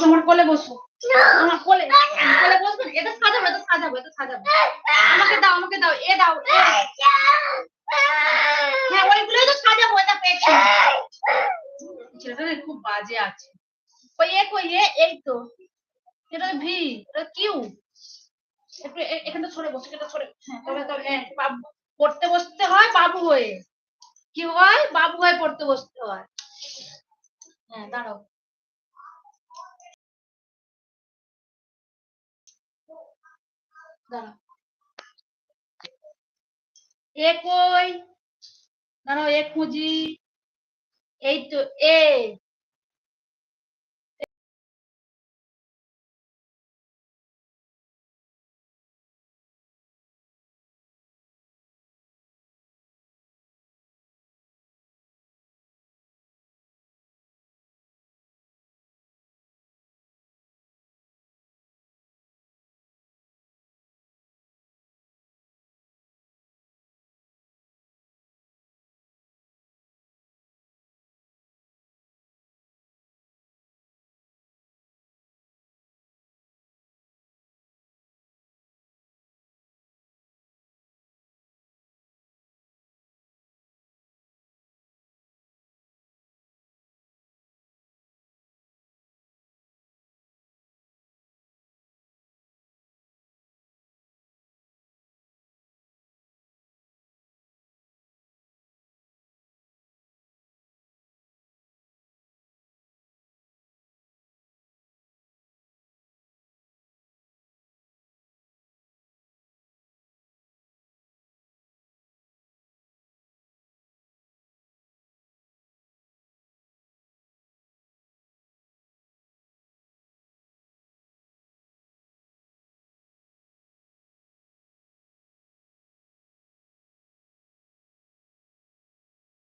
আমার কোলে বসো। আমার কোলে কোলে বসবেন এটা সাজাবো এটা সাজাবো এটা সাজাবো। আমাকে দাও আমাকে দাও এ দাও হ্যাঁ ওইগুলোই তো সাজাবো এটা পেছনে। ছেলেটা খুব বাজে আছে। ওই এ কই এ এই তো। এটা ভি এটা কিউ। একটু এ- এখানটা সরে বসে এটা সরে। হ্যাঁ তবে তবে হ্যাঁ বাবু পড়তে বসতে হয় বাবু হয়ে। কি হয়? বাবু হয়ে পড়তে বসতে হয়। হ্যাঁ দাঁড়াও। দাঁড়াও এ কই? দাঁড়াও এ খুঁজি। এই তো এ।